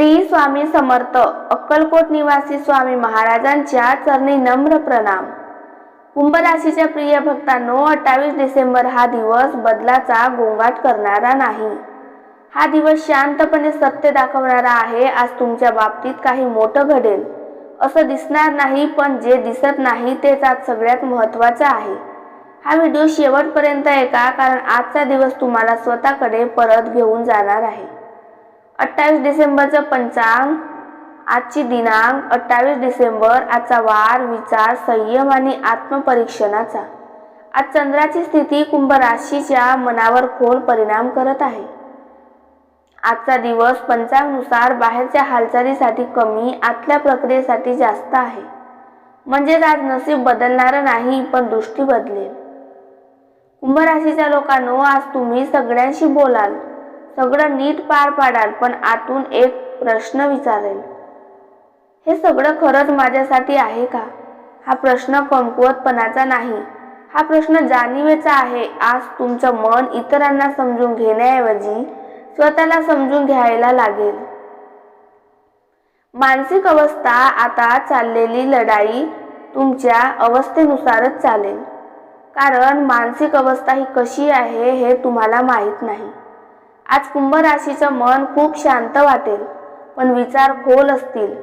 श्री स्वामी समर्थ अक्कलकोट निवासी स्वामी महाराजांच्या चरणी नम्र प्रणाम. कुंभ राशीच्या प्रिय भक्तांनो अठ्ठावीस डिसेंबर हा दिवस बदलाचा गोंगाट करणारा नाही. हा दिवस शांतपणे सत्य दाखवणारा आहे आज तुमच्या बाबतीत काही मोठं घडेल. असं दिसणार नाही पण जे दिसत नाही तेच आज सगळ्यात महत्त्वाचं आहे. हा व्हिडिओ शेवटपर्यंत ऐका कारण आजचा दिवस तुम्हाला स्वतःकडे परत घेऊन जाणार आहे. अठ्ठावीस डिसेंबरचं पंचांग आजची दिनांक अठ्ठावीस डिसेंबर आजचा वार विचार संयम आणि आत्मपरीक्षणाचा. आज चंद्राची स्थिती कुंभ राशीच्या मनावर खोल परिणाम करत आहे. आजचा दिवस पंचांगनुसार बाहेरच्या हालचालीसाठी कमी आतल्या प्रक्रियेसाठी जास्त आहे. म्हणजेच आज नसीब बदलणारं नाही पण दृष्टी बदलेल. कुंभ राशीच्या लोकांनो आज तुम्ही सगळ्यांशी बोलाल. सगळं नीट पार पाडाल पण आतून एक प्रश्न विचारेल. हे सगळं खरंच माझ्यासाठी आहे का? हा प्रश्न कमकुवतपणाचा नाही. हा प्रश्न जाणीवेचा आहे. आज तुमचं मन इतरांना समजून घेण्याऐवजी स्वतःला समजून घ्यायला लागेल. मानसिक अवस्था आता चाललेली लढाई तुमच्या अवस्थेनुसारच चालेल. कारण मानसिक अवस्था ही कशी आहे हे तुम्हाला माहीत नाही. आज कुंभ राशीचं मन खूप शांत वाटेल पण विचार खोल असतील.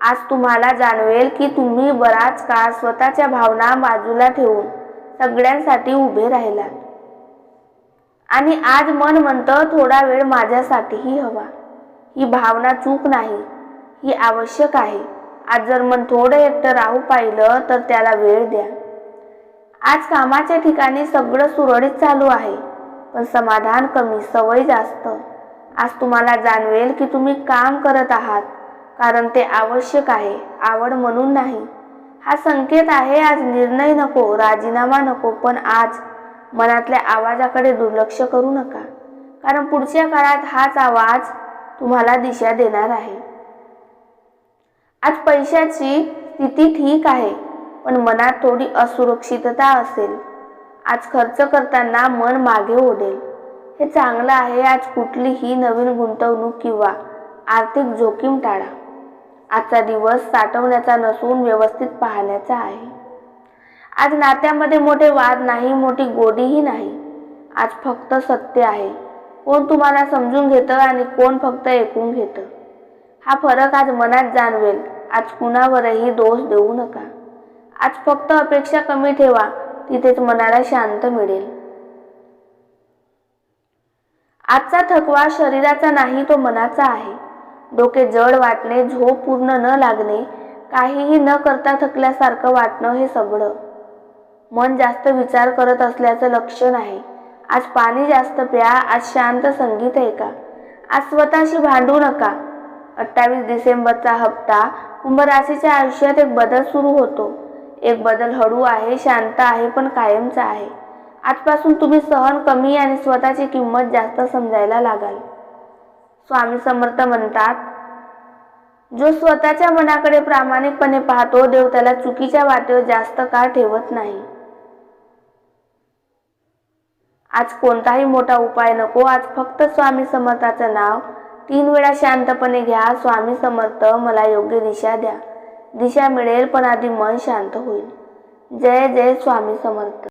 आज तुम्हाला जाणवेल की तुम्ही बराच काळ स्वतःच्या भावना बाजूला ठेवून सगळ्यांसाठी उभे राहिलात. आणि आज मन म्हणतं थोडा वेळ माझ्यासाठीही हवा. ही भावना चूक नाही ही आवश्यक आहे. आज जर मन थोडं एकटं राहू पाहिलं तर त्याला वेळ द्या. आज कामाच्या ठिकाणी सगळं सुरळीत चालू आहे. पण समाधान कमी सवय जास्त. आज तुम्हाला जाणवेल की तुम्ही काम करत आहात कारण ते आवश्यक आहे आवड म्हणून नाही. हा संकेत आहे आज निर्णय नको राजीनामा नको पण आज मनातल्या आवाजाकडे दुर्लक्ष करू नका. कारण पुढच्या काळात हाच आवाज तुम्हाला दिशा देणार आहे. आज पैशाची स्थिती ठीक आहे पण मनात थोडी असुरक्षितता असेल. आज खर्च करताना मन मागे ओढेल. हे चांगलं आहे आज कुठलीही नवीन गुंतवणूक किंवा आर्थिक जोखीम टाळा. आजचा दिवस साठवण्याचा नसून व्यवस्थित पाहण्याचा आहे. आज नात्यामध्ये मोठे वाद नाही मोठी गोडीही नाही. आज फक्त सत्य आहे. कोण तुम्हाला समजून घेतं आणि कोण फक्त ऐकून घेतं? हा फरक आज मनात जाणवेल. आज कुणावरही दोष देऊ नका. आज फक्त अपेक्षा कमी ठेवा. तिथेच मनाला शांत मिळेल. आजचा थकवा शरीराचा नाही तो मनाचा आहे. डोके जड वाटणे झोप पूर्ण न लागणे काहीही न करता थकल्यासारखं वाटणं हे सगळं. मन जास्त विचार करत असल्याचं लक्षण आहे. आज पाणी जास्त प्या आज शांत संगीत ऐका. आज स्वतःशी भांडू नका. अठ्ठावीस डिसेंबरचा हप्ता कुंभ राशीच्या आयुष्यात एक बदल सुरू होतो. एक बदल हळू आहे शांत आहे पण कायमचा आहे. आजपासून तुम्ही सहन कमी आणि स्वतःची किंमत जास्त समजायला लागाल. स्वामी समर्थ म्हणतात जो स्वतःच्या मनाकडे प्रामाणिकपणे पाहतो देव त्याला चुकीच्या वाटेवर जास्त काळ ठेवत नाही. आज कोणताही मोठा उपाय नको आज फक्त स्वामी समर्थाचं नाव. तीन वेळा शांतपणे घ्या स्वामी समर्थ मला योग्य दिशा द्या. दिशा मिळेल पण आधी मन शांत होईल. जय जय स्वामी समर्थ.